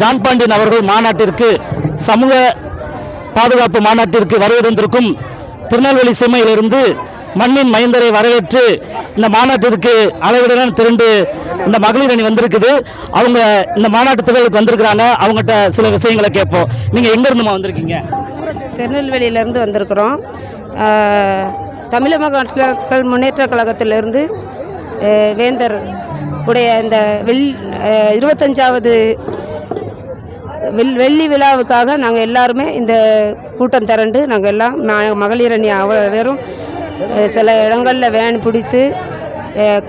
John Pandian அவர்கள் மாநாட்டிற்கு சமூக பாதுகாப்பு மாநாட்டிற்கு வருவதென்றிருக்கும் திருநெல்வேலி சீமையிலிருந்து மண்ணின் மைந்தரை வரவேற்று இந்த மாநாட்டிற்கு அளவிடன் திரண்டு இந்த மகளிர் அணி வந்திருக்குது. அவங்க இந்த மாநாட்டு திகழ்வுக்கு வந்திருக்கிறாங்க. அவங்ககிட்ட சில விஷயங்களை கேட்போம். நீங்கள் எங்கேருந்துமா வந்திருக்கீங்க? திருநெல்வேலியிலேருந்து வந்திருக்கிறோம். தமிழக மக்கள் முன்னேற்ற கழகத்திலிருந்து வேந்தர் உடைய இந்த வெள் இருபத்தஞ்சாவது வெள் வெள்ளி விழாவுக்காக நாங்கள் எல்லாருமே இந்த கூட்டம் திரண்டு நாங்கள் எல்லாம் மகளிர் அணி அவ்வளோ வெறும் சில இடங்களில் வேன் பிடித்து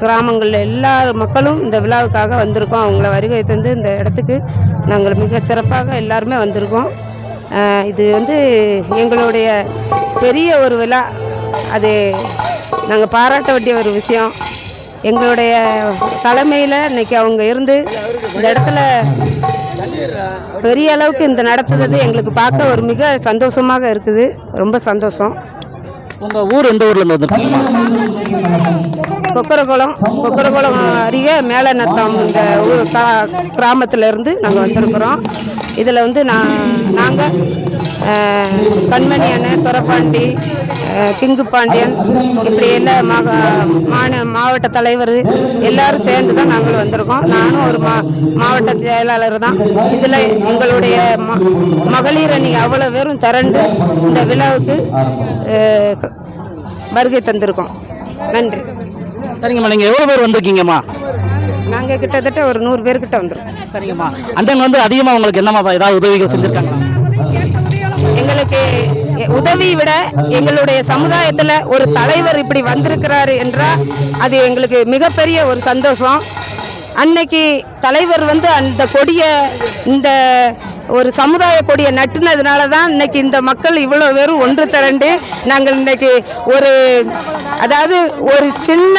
கிராமங்களில் எல்லா மக்களும் இந்த விழாவுக்காக வந்திருக்கோம். அவங்கள வருகை தந்து இந்த இடத்துக்கு நாங்கள் மிக சிறப்பாக எல்லாருமே வந்திருக்கோம். இது வந்து எங்களுடைய பெரிய ஒரு விழா. அது நாங்கள் பாராட்ட வேண்டிய ஒரு விஷயம். எங்களுடைய தலைமையில் இன்னைக்கு அவங்க இருந்து இந்த இடத்துல பெரிய அளவுக்கு இந்த நடத்துறது எங்களுக்கு பார்க்க ஒரு மிக சந்தோஷமாக இருக்குது. ரொம்ப சந்தோஷம். உங்கள் ஊர் எந்த ஊர்லேருந்து வந்திருக்கீங்க? கொக்கரகுளம் கொக்கரகுளம் அருகே மேலநத்தம் இந்த ஊர் கா கிராமத்தில் இருந்து நாங்கள் வந்திருக்கிறோம். இதில் வந்து நான் நாங்கள் கண்மணி அண்ணன் துரப்பாண்டி கிங்கு பாண்டியன் இப்படி எல்லா மக மாந மாவட்ட தலைவர் எல்லாரும் சேர்ந்து தான் நாங்கள் வந்திருக்கோம். நானும் ஒரு மா மாவட்ட செயலாளர் தான். இதில் எங்களுடைய ம மகளிர் அணி அவ்வளோ பேரும் திரண்டு இந்த விழாவுக்கு வருகை தந்திருக்கோம். நன்றி. சரிங்கம்மா நீங்கள் எவ்வளோ பேர் வந்திருக்கீங்கம்மா? நாங்கள் கிட்டத்தட்ட ஒரு நூறு பேர்கிட்ட வந்துருக்கோம். சரிங்கம்மா. அண்ணன் வந்து அதிகமாக உங்களுக்கு என்னம்மா ஏதாவது உதவிகள் செஞ்சுருக்காங்களா? எங்களுக்கு உதவி விட எங்களுடைய சமுதாயத்தில் ஒரு தலைவர் இப்படி வந்திருக்கிறாரு என்றால் அது எங்களுக்கு மிகப்பெரிய ஒரு சந்தோஷம். அன்னைக்கு தலைவர் வந்து அந்த கொடியை இந்த ஒரு சமுதாய கொடியை நட்டுனதுனால தான் இன்னைக்கு இந்த மக்கள் இவ்வளோ பேரும் ஒன்று திரண்டு நாங்கள் இன்னைக்கு ஒரு அதாவது ஒரு சின்ன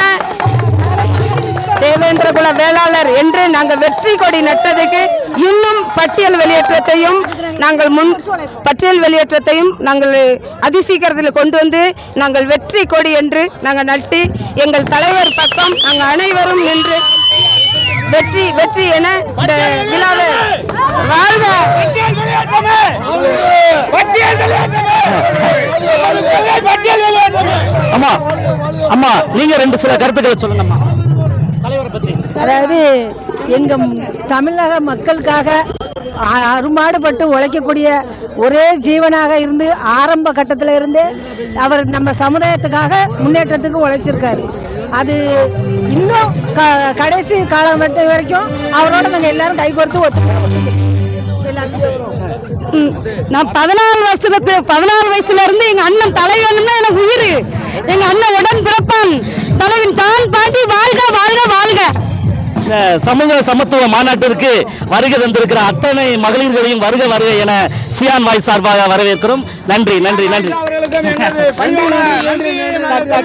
தேவேந்திர குல வேளாளர் என்று நாங்கள் வெற்றி கொடி நட்டதுக்கு இன்னும் பட்டியல் வெளியேற்றத்தையும் நாங்கள் முன் பட்டியல் வெளியேற்றத்தையும் நாங்கள் அதிசீக்கிரத்தில் கொண்டு வந்து நாங்கள் வெற்றி கொடி என்று நாங்கள் நட்டு எங்கள் தலைவர் பக்கம் நாங்கள் அனைவரும் நின்று வெற்றி வெற்றி என இந்த விழாவை வாழ்க. அம்மா அம்மா நீங்க ரெண்டு சில கருத்துக்களை பத்தி அதாவது எங்கள் தமிழக மக்களுக்காக அ- அரும்பாடுபட்டு உழைக்கக்கூடிய ஒரே ஜீவனாக இருந்து ஆரம்ப கட்டத்தில் இருந்தே அவர் நம்ம சமுதாயத்துக்காக முன்னேற்றத்துக்கு உழைச்சிருக்காரு. அது இன்னும் க கடைசி காலம் வட்ட வரைக்கும் அவரோட நாங்கள் எல்லாரும் கைகோர்த்து ஒத்துக்கிறோம் ம், நான் பதினாலு வருஷத்துக்கு பதினாலு வயசுல இருந்து எங்க அண்ணன் தலைவன்னா எனக்கு உயிர். எங்க அண்ணன் உடன் பிறப்பான். தலைவன் ஜான் பாட்டி வாழ்க வாழ்க வாழ்க. சமூக சமத்துவ மாநாட்டிற்கு வருகை தந்திருக்கிற அத்தனை மகளிர்களையும் வருக வருக என சியான் வாய் சார்பாக வரவேற்கிறோம். நன்றி நன்றி நன்றி.